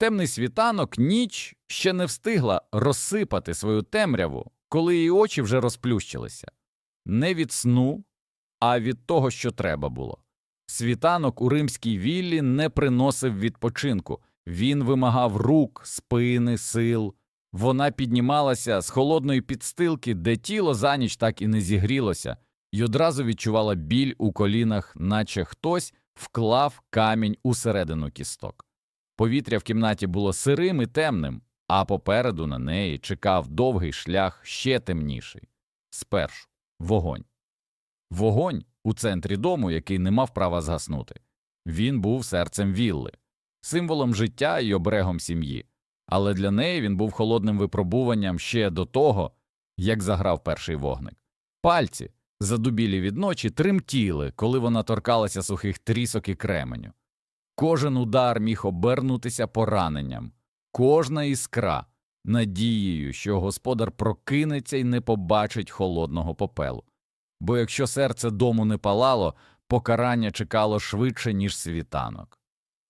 Темний світанок ніч ще не встигла розсипати свою темряву, коли її очі вже розплющилися. Не від сну, а від того, що треба було. Світанок у римській віллі не приносив відпочинку, він вимагав рук, спини, сил. Вона піднімалася з холодної підстилки, де тіло за ніч так і не зігрілося, і одразу відчувала біль у колінах, наче хтось вклав камінь усередину кісток. Повітря в кімнаті було сирим і темним, а попереду на неї чекав довгий шлях ще темніший. Спершу вогонь. Вогонь у центрі дому, який не мав права згаснути. Він був серцем вілли, символом життя і оберегом сім'ї, але для неї він був холодним випробуванням ще до того, як заграв перший вогник. Пальці, задубілі від ночі, тремтіли, коли вона торкалася сухих трісок і кременю. Кожен удар міг обернутися пораненням, кожна іскра надією, що господар прокинеться і не побачить холодного попелу. Бо якщо серце дому не палало, покарання чекало швидше, ніж світанок.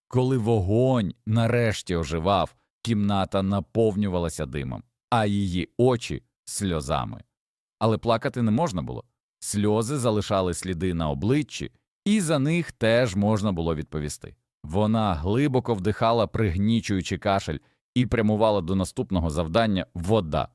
Коли вогонь нарешті оживав, кімната наповнювалася димом, а її очі сльозами. Але плакати не можна було. Сльози залишали сліди на обличчі, і за них теж можна було відповісти. Вона глибоко вдихала, пригнічуючи кашель, і прямувала до наступного завдання вода.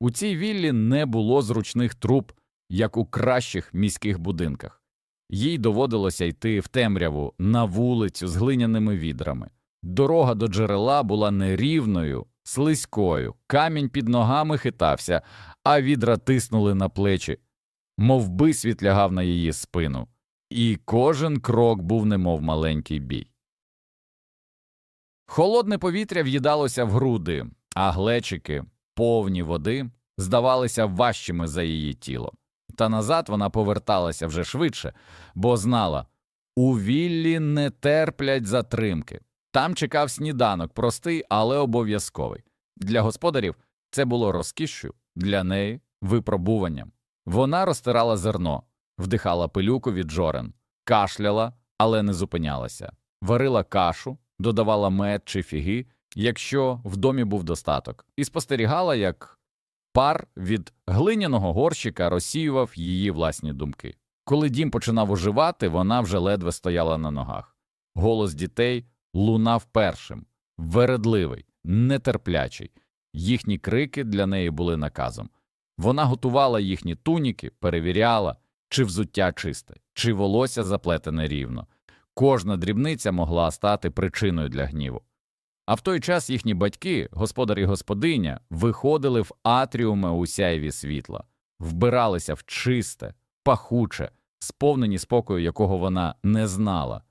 У цій віллі не було зручних труб, як у кращих міських будинках. Їй доводилося йти в темряву на вулицю з глиняними відрами. Дорога до джерела була нерівною, слизькою, камінь під ногами хитався, а відра тиснули на плечі, мов бисвіт лягав на її спину, і кожен крок був немов маленький бій. Холодне повітря в'їдалося в груди, а глечики, повні води, здавалися важчими за її тіло. Та назад вона поверталася вже швидше, бо знала у віллі не терплять затримки. Там чекав сніданок, простий, але обов'язковий. Для господарів це було розкішшю, для неї випробуванням. Вона розтирала зерно, вдихала пилюку від жорен, кашляла, але не зупинялася, варила кашу, додавала мед чи фіги, якщо в домі був достаток, і спостерігала, як пар від глиняного горщика розсіював її власні думки. Коли дім починав оживати, вона вже ледве стояла на ногах. Голос дітей лунав першим, вередливий, нетерплячий. Їхні крики для неї були наказом. Вона готувала їхні туніки, перевіряла, чи взуття чисте, чи волосся заплетене рівно. Кожна дрібниця могла стати причиною для гніву. А в той час їхні батьки, господар і господиня, виходили в атріуми у сяєві світла, вбиралися в чисте, пахуче, сповнені спокою, якого вона не знала.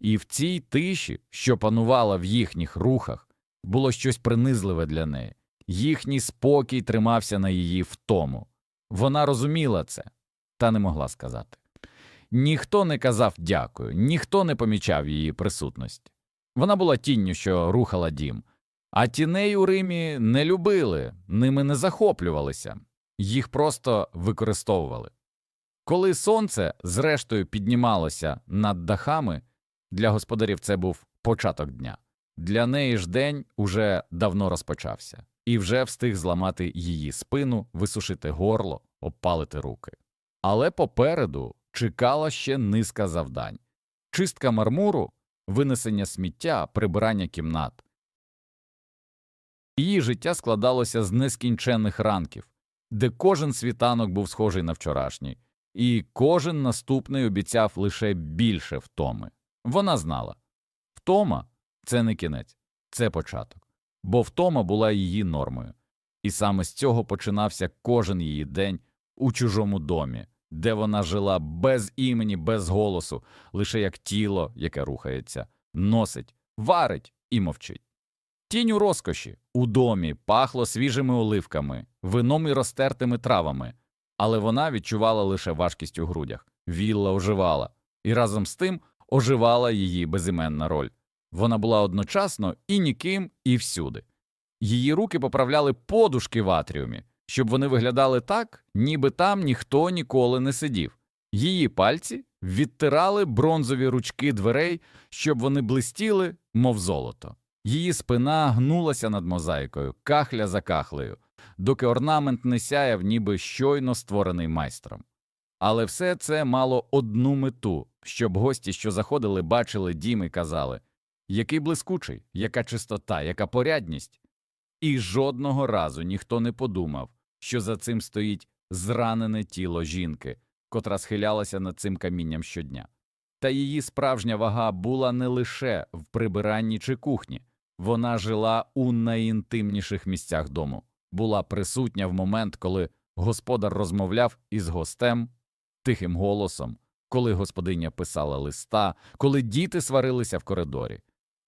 І в цій тиші, що панувала в їхніх рухах, було щось принизливе для неї. Їхній спокій тримався на її втому. Вона розуміла це, та не могла сказати. Ніхто не казав дякую, ніхто не помічав її присутності. Вона була тінню, що рухала дім, а тіней у Римі не любили, ними не захоплювалися, їх просто використовували. Коли сонце, зрештою, піднімалося над дахами, для господарів це був початок дня. Для неї ж день уже давно розпочався і вже встиг зламати її спину, висушити горло, обпалити руки. Але попереду чекала ще низка завдань чистка мармуру, винесення сміття, прибирання кімнат. Її життя складалося з нескінченних ранків, де кожен світанок був схожий на вчорашній, і кожен наступний обіцяв лише більше втоми. Вона знала втома це не кінець, це початок, бо втома була її нормою, і саме з цього починався кожен її день у чужому домі, де вона жила без імені, без голосу, лише як тіло, яке рухається, носить, варить і мовчить. Тінь у розкоші у домі пахло свіжими оливками, вином і розтертими травами, але вона відчувала лише важкість у грудях. Вілла оживала, і разом з тим оживала її безіменна роль. Вона була одночасно і ніким, і всюди. Її руки поправляли подушки в атріумі, щоб вони виглядали так, ніби там ніхто ніколи не сидів. Її пальці відтирали бронзові ручки дверей, щоб вони блистіли, мов золото. Її спина гнулася над мозаїкою, кахля за кахлею, доки орнамент не сяяв, ніби щойно створений майстром. Але все це мало одну мету, щоб гості, що заходили, бачили дім і казали який блискучий, яка чистота, яка порядність. І жодного разу ніхто не подумав, що за цим стоїть зранене тіло жінки, котра схилялася над цим камінням щодня. Та її справжня вага була не лише в прибиранні чи кухні, вона жила у найінтимніших місцях дому, була присутня в момент, коли господар розмовляв із гостем тихим голосом, коли господиня писала листа, коли діти сварилися в коридорі.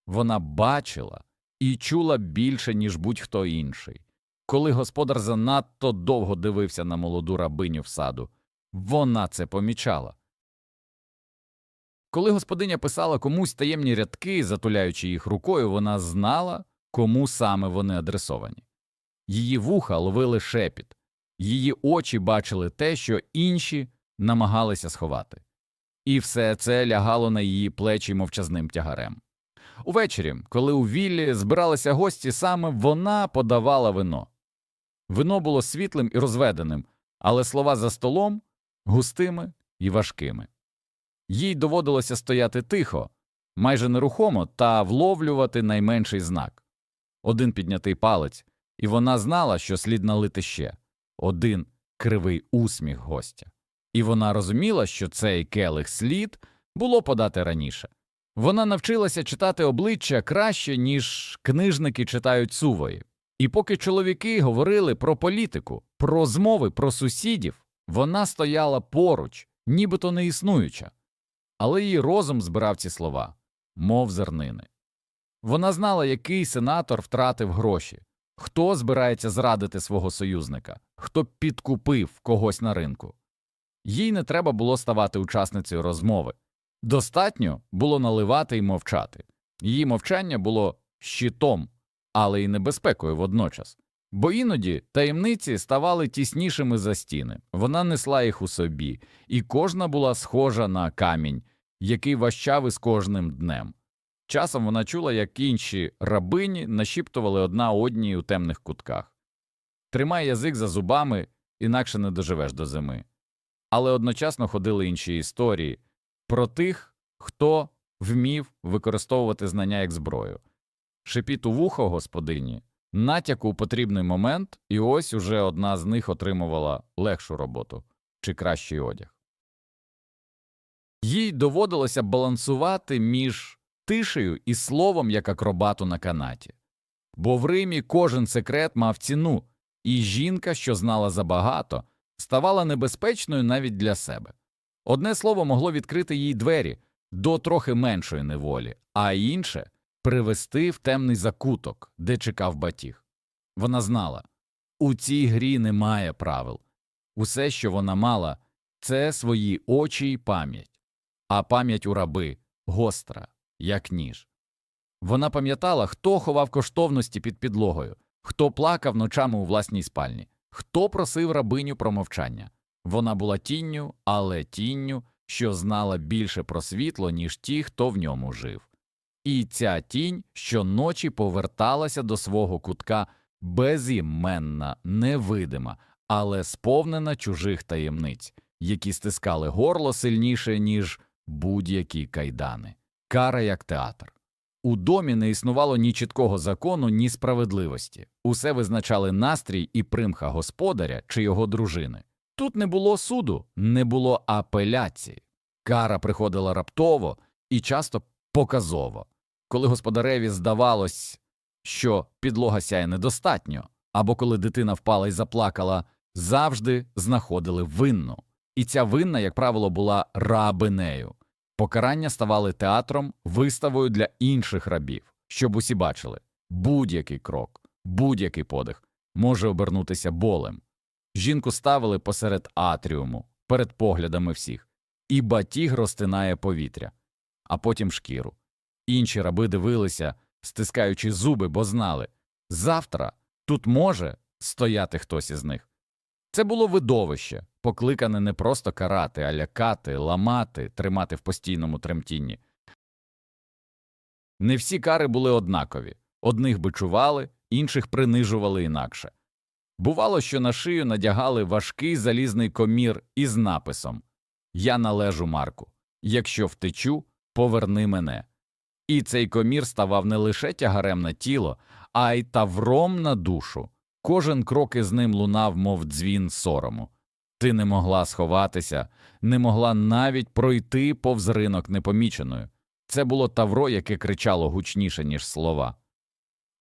Вона бачила і чула більше, ніж будь-хто інший. Коли господар занадто довго дивився на молоду рабиню в саду, вона це помічала. Коли господиня писала комусь таємні рядки, затуляючи їх рукою, вона знала, кому саме вони адресовані. Її вуха ловили шепіт, її очі бачили те, що інші намагалися сховати. І все це лягало на її плечі мовчазним тягарем. Увечері, коли у віллі збиралися гості, саме вона подавала вино. Вино було світлим і розведеним, але слова за столом густими і важкими. Їй доводилося стояти тихо, майже нерухомо, та вловлювати найменший знак один піднятий палець, і вона знала, що слід налити ще один кривий усміх гостя. І вона розуміла, що цей келих слід було подати раніше. Вона навчилася читати обличчя краще, ніж книжники читають сувої. І поки чоловіки говорили про політику, про змови, про сусідів, вона стояла поруч, нібито не існуюча. Але її розум збирав ці слова, мов зернини. Вона знала, який сенатор втратив гроші, хто збирається зрадити свого союзника, хто підкупив когось на ринку. Їй не треба було ставати учасницею розмови. Достатньо було наливати і мовчати. Її мовчання було щитом, але й небезпекою водночас. Бо іноді таємниці ставали тіснішими за стіни, вона несла їх у собі, і кожна була схожа на камінь, який ващав із кожним днем. Часом вона чула, як інші рабині нашіптували одна одній у темних кутках Тримай язик за зубами, інакше не доживеш до зими. Але одночасно ходили інші історії про тих, хто вмів використовувати знання як зброю. Шипіт у вухо господині, натяку у потрібний момент, і ось уже одна з них отримувала легшу роботу чи кращий одяг. Їй доводилося балансувати між тишею і словом як акробату на канаті. Бо в Римі кожен секрет мав ціну, і жінка, що знала забагато, ставала небезпечною навіть для себе. Одне слово могло відкрити їй двері до трохи меншої неволі, а інше привести в темний закуток, де чекав батіг. Вона знала у цій грі немає правил. Усе, що вона мала, це свої очі й пам'ять, а пам'ять у раби гостра, як ніж. Вона пам'ятала, хто ховав коштовності під підлогою, хто плакав ночами у власній спальні, хто просив рабиню про мовчання. Вона була тінню, але тінню, що знала більше про світло, ніж ті, хто в ньому жив. І ця тінь щоночі поверталася до свого кутка безіменна, невидима, але сповнена чужих таємниць, які стискали горло сильніше, ніж будь-які кайдани. Кара як театр. У домі не існувало ні чіткого закону, ні справедливості. Усе визначали настрій і примха господаря чи його дружини. Тут не було суду, не було апеляції. Кара приходила раптово і часто показово, коли господареві здавалось, що підлога сяє недостатньо, або коли дитина впала і заплакала, завжди знаходили винну. І ця винна, як правило, була рабинею. Покарання ставали театром, виставою для інших рабів, щоб усі бачили будь-який крок, будь-який подих може обернутися болем. Жінку ставили посеред атріуму, перед поглядами всіх, і батіг розтинає повітря, а потім шкіру. Інші раби дивилися, стискаючи зуби, бо знали завтра тут може стояти хтось із них. Це було видовище, покликане не просто карати, а лякати, ламати, тримати в постійному тремтінні. Не всі кари були однакові. Одних бичували, інших принижували інакше. Бувало, що на шию надягали важкий залізний комір із написом Я належу Марку. Якщо втечу, поверни мене. І цей комір ставав не лише тягарем на тіло, а й тавром на душу. Кожен крок із ним лунав, мов дзвін сорому. Ти не могла сховатися, не могла навіть пройти повз ринок непоміченою. Це було тавро, яке кричало гучніше, ніж слова.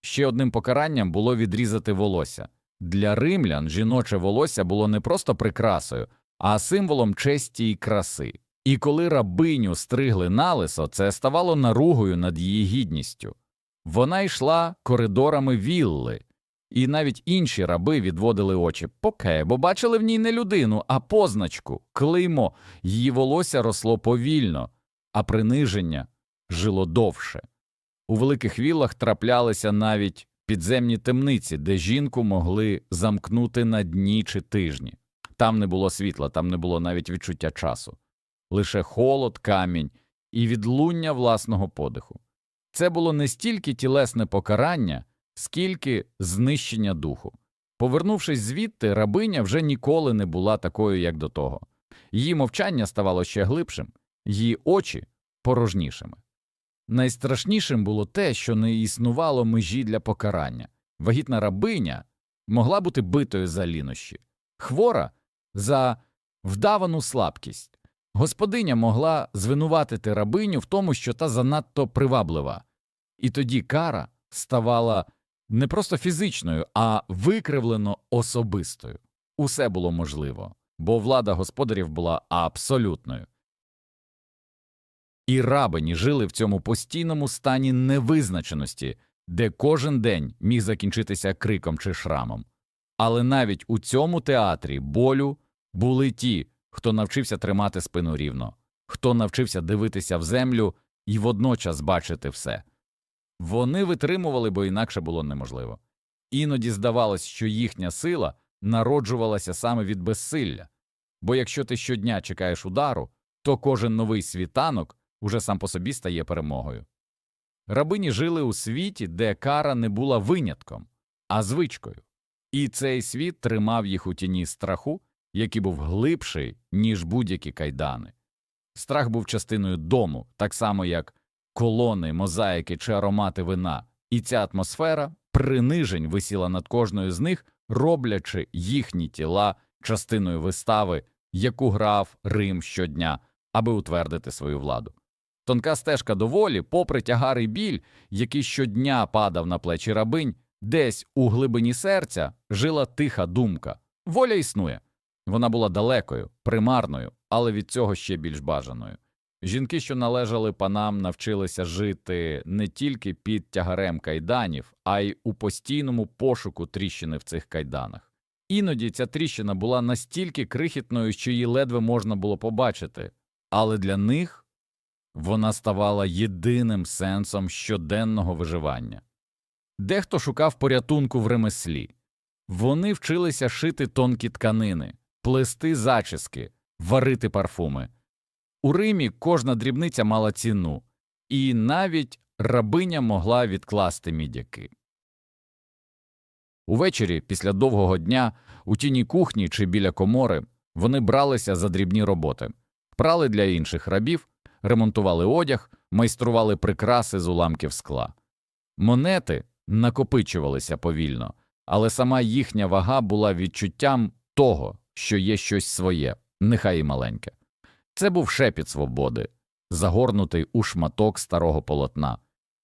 Ще одним покаранням було відрізати волосся. Для римлян жіноче волосся було не просто прикрасою, а символом честі і краси. І коли рабиню стригли налисо, це ставало наругою над її гідністю. Вона йшла коридорами вілли, і навіть інші раби відводили очі поке, бо бачили в ній не людину, а позначку, клеймо. Її волосся росло повільно, а приниження жило довше. У великих віллах траплялися навіть підземні темниці, де жінку могли замкнути на дні чи тижні. Там не було світла, там не було навіть відчуття часу, лише холод, камінь і відлуння власного подиху. Це було не стільки тілесне покарання, скільки знищення духу. Повернувшись звідти, рабиня вже ніколи не була такою, як до того. Її мовчання ставало ще глибшим, її очі порожнішими. Найстрашнішим було те, що не існувало межі для покарання. Вагітна рабиня могла бути битою за лінощі, хвора за вдавану слабкість. Господиня могла звинуватити рабиню в тому, що та занадто приваблива, і тоді кара ставала не просто фізичною, а викривлено особистою. Усе було можливо, бо влада господарів була абсолютною. І рабині жили в цьому постійному стані невизначеності, де кожен день міг закінчитися криком чи шрамом. Але навіть у цьому театрі болю були ті, хто навчився тримати спину рівно, хто навчився дивитися в землю і водночас бачити все. Вони витримували, бо інакше було неможливо. Іноді здавалось, що їхня сила народжувалася саме від безсилля, бо якщо ти щодня чекаєш удару, то кожен новий світанок уже сам по собі стає перемогою. Рабині жили у світі, де кара не була винятком, а звичкою, і цей світ тримав їх у тіні страху, який був глибший, ніж будь-які кайдани. Страх був частиною дому, так само як колони, мозаїки чи аромати вина, і ця атмосфера принижень висіла над кожною з них, роблячи їхні тіла частиною вистави, яку грав Рим щодня, аби утвердити свою владу. Тонка стежка до волі, попри тягар і біль, який щодня падав на плечі рабинь, десь у глибині серця жила тиха думка воля існує. Вона була далекою, примарною, але від цього ще більш бажаною. Жінки, що належали панам, навчилися жити не тільки під тягарем кайданів, а й у постійному пошуку тріщини в цих кайданах. Іноді ця тріщина була настільки крихітною, що її ледве можна було побачити, але для них вона ставала єдиним сенсом щоденного виживання. Дехто шукав порятунку в ремеслі, вони вчилися шити тонкі тканини, плести зачіски, варити парфуми. У Римі кожна дрібниця мала ціну, і навіть рабиня могла відкласти мідяки. Увечері, після довгого дня, у тіні кухні чи біля комори вони бралися за дрібні роботи, прали для інших рабів, ремонтували одяг, майстрували прикраси з уламків скла. Монети накопичувалися повільно, але сама їхня вага була відчуттям того, що є щось своє, нехай і маленьке. Це був шепіт свободи, загорнутий у шматок старого полотна.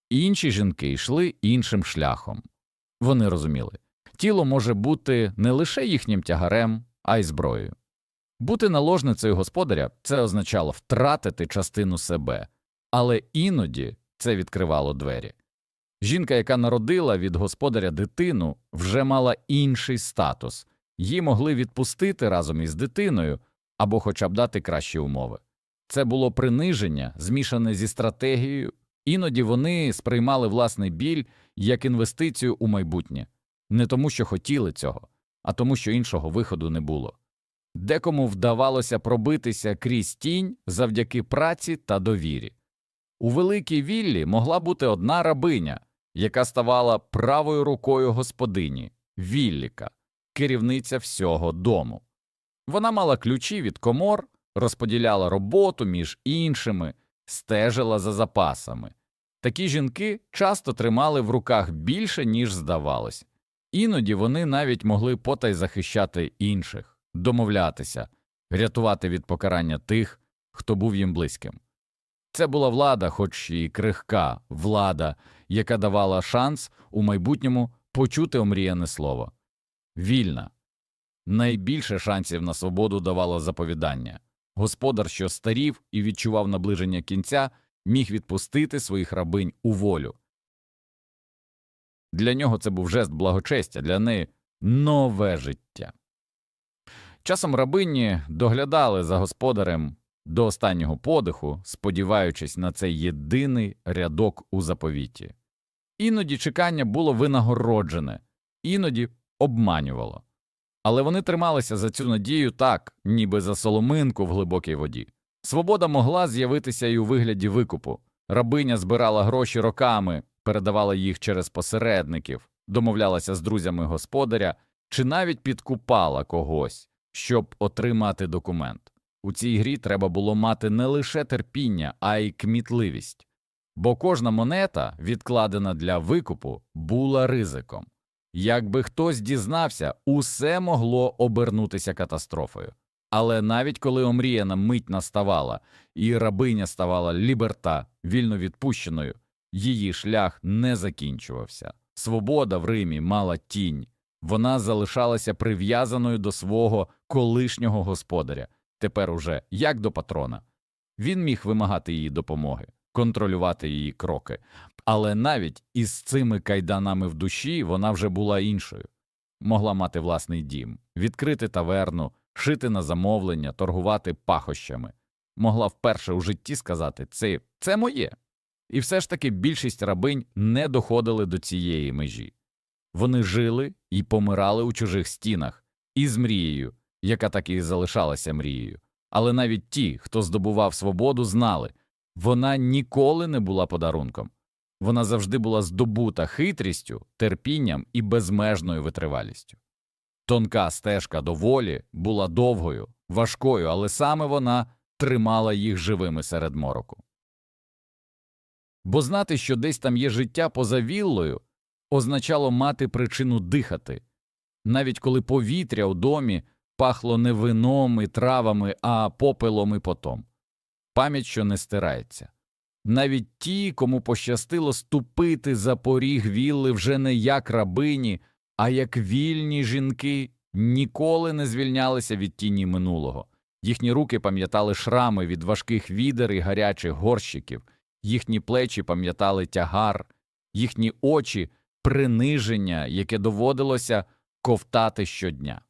Інші жінки йшли іншим шляхом. Вони розуміли тіло може бути не лише їхнім тягарем, а й зброєю. Бути наложницею господаря це означало втратити частину себе, але іноді це відкривало двері. Жінка, яка народила від господаря дитину, вже мала інший статус, її могли відпустити разом із дитиною або хоча б дати кращі умови. Це було приниження, змішане зі стратегією, іноді вони сприймали власний біль як інвестицію у майбутнє, не тому, що хотіли цього, а тому, що іншого виходу не було. Декому вдавалося пробитися крізь тінь завдяки праці та довірі. У великій віллі могла бути одна рабиня, яка ставала правою рукою господині Вілліка, керівниця всього дому. Вона мала ключі від комор, розподіляла роботу між іншими, стежила за запасами. Такі жінки часто тримали в руках більше, ніж здавалось. Іноді вони навіть могли потай захищати інших, домовлятися, рятувати від покарання тих, хто був їм близьким. Це була влада, хоч і крихка, влада, яка давала шанс у майбутньому почути омріяне слово. Вільна. Найбільше шансів на свободу давало заповідання. Господар, що старів і відчував наближення кінця, міг відпустити своїх рабинь у волю. Для нього це був жест благочестя, для неї нове життя. Часом рабині доглядали за господарем до останнього подиху, сподіваючись на цей єдиний рядок у заповіті. Іноді чекання було винагороджене, іноді обманювало. Але вони трималися за цю надію так, ніби за соломинку в глибокій воді. Свобода могла з'явитися і у вигляді викупу. Рабиня збирала гроші роками, передавала їх через посередників, домовлялася з друзями господаря чи навіть підкупала когось, щоб отримати документ. У цій грі треба було мати не лише терпіння, а й кмітливість, бо кожна монета, відкладена для викупу, була ризиком. Якби хтось дізнався, усе могло обернутися катастрофою. Але навіть коли омріяна мить наставала, і рабиня ставала ліберта вільно відпущеною, її шлях не закінчувався. Свобода в Римі мала тінь, вона залишалася прив'язаною до свого колишнього господаря, тепер уже як до патрона. Він міг вимагати її допомоги, контролювати її кроки, але навіть із цими кайданами в душі вона вже була іншою. Могла мати власний дім, відкрити таверну, шити на замовлення, торгувати пахощами. Могла вперше у житті сказати це, це моє. І все ж таки більшість рабинь не доходили до цієї межі. Вони жили і помирали у чужих стінах, із мрією, яка так і залишалася мрією. Але навіть ті, хто здобував свободу, знали вона ніколи не була подарунком. Вона завжди була здобута хитрістю, терпінням і безмежною витривалістю. Тонка стежка до волі була довгою, важкою, але саме вона тримала їх живими серед мороку. Бо знати, що десь там є життя поза віллою, означало мати причину дихати, навіть коли повітря у домі пахло не вином і травами, а попелом і потом. Пам'ять, що не стирається. Навіть ті, кому пощастило ступити за поріг вілли вже не як рабині, а як вільні жінки, ніколи не звільнялися від тіні минулого. Їхні руки пам'ятали шрами від важких відер і гарячих горщиків, їхні плечі пам'ятали тягар, їхні очі приниження, яке доводилося ковтати щодня.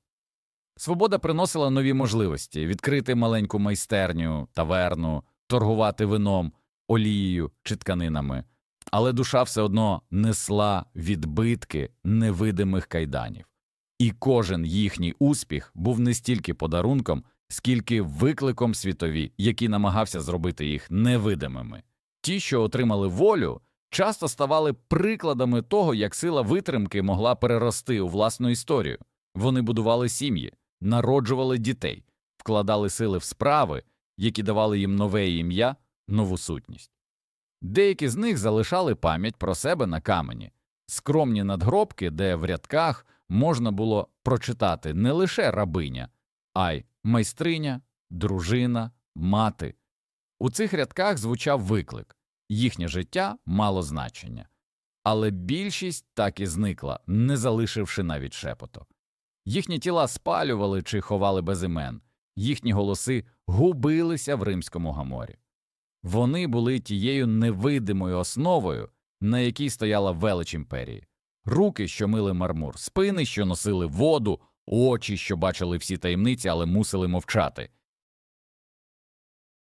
Свобода приносила нові можливості відкрити маленьку майстерню, таверну, торгувати вином, олією чи тканинами, але душа все одно несла відбитки невидимих кайданів, і кожен їхній успіх був не стільки подарунком, скільки викликом світові, який намагався зробити їх невидимими. Ті, що отримали волю, часто ставали прикладами того, як сила витримки могла перерости у власну історію. Вони будували сім'ї, народжували дітей, вкладали сили в справи, які давали їм нове ім'я, нову сутність. Деякі з них залишали пам'ять про себе на камені, скромні надгробки, де в рядках можна було прочитати не лише рабиня, а й майстриня, дружина, мати. У цих рядках звучав виклик їхнє життя мало значення, але більшість так і зникла, не залишивши навіть шепоту. Їхні тіла спалювали чи ховали без імен, їхні голоси губилися в римському гаморі. Вони були тією невидимою основою, на якій стояла велич імперії, руки, що мили мармур, спини, що носили воду, очі, що бачили всі таємниці, але мусили мовчати.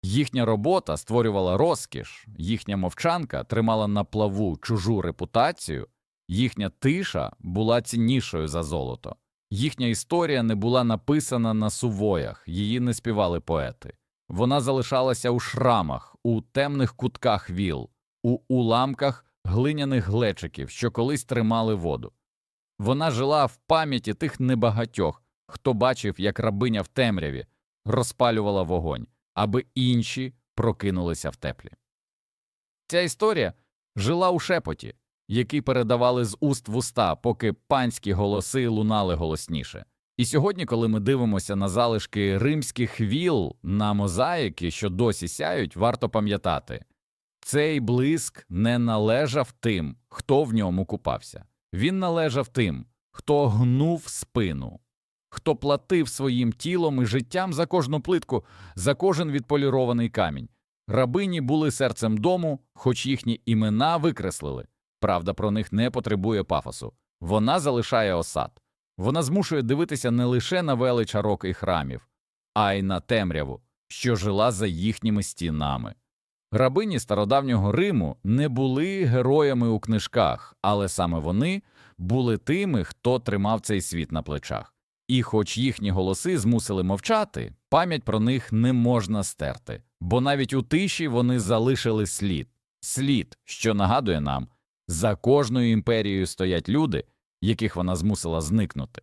Їхня робота створювала розкіш, їхня мовчанка тримала на плаву чужу репутацію, їхня тиша була ціннішою за золото. Їхня історія не була написана на сувоях, її не співали поети. Вона залишалася у шрамах, у темних кутках віл, у уламках глиняних глечиків, що колись тримали воду. Вона жила в пам'яті тих небагатьох, хто бачив, як рабиня в темряві розпалювала вогонь, аби інші прокинулися в теплі. Ця історія жила у шепоті, який передавали з уст в уста, поки панські голоси лунали голосніше. І сьогодні, коли ми дивимося на залишки римських віл на мозаїки, що досі сяють, варто пам'ятати цей блиск не належав тим, хто в ньому купався. Він належав тим, хто гнув спину, хто платив своїм тілом і життям за кожну плитку, за кожен відполірований камінь. Рабині були серцем дому, хоч їхні імена викреслили. Правда про них не потребує пафосу. Вона залишає осад. Вона змушує дивитися не лише на велич арок і храмів, а й на темряву, що жила за їхніми стінами. Рабині стародавнього Риму не були героями у книжках, але саме вони були тими, хто тримав цей світ на плечах. І хоч їхні голоси змусили мовчати, пам'ять про них не можна стерти, бо навіть у тиші вони залишили слід, слід, що нагадує нам, за кожною імперією стоять люди, яких вона змусила зникнути.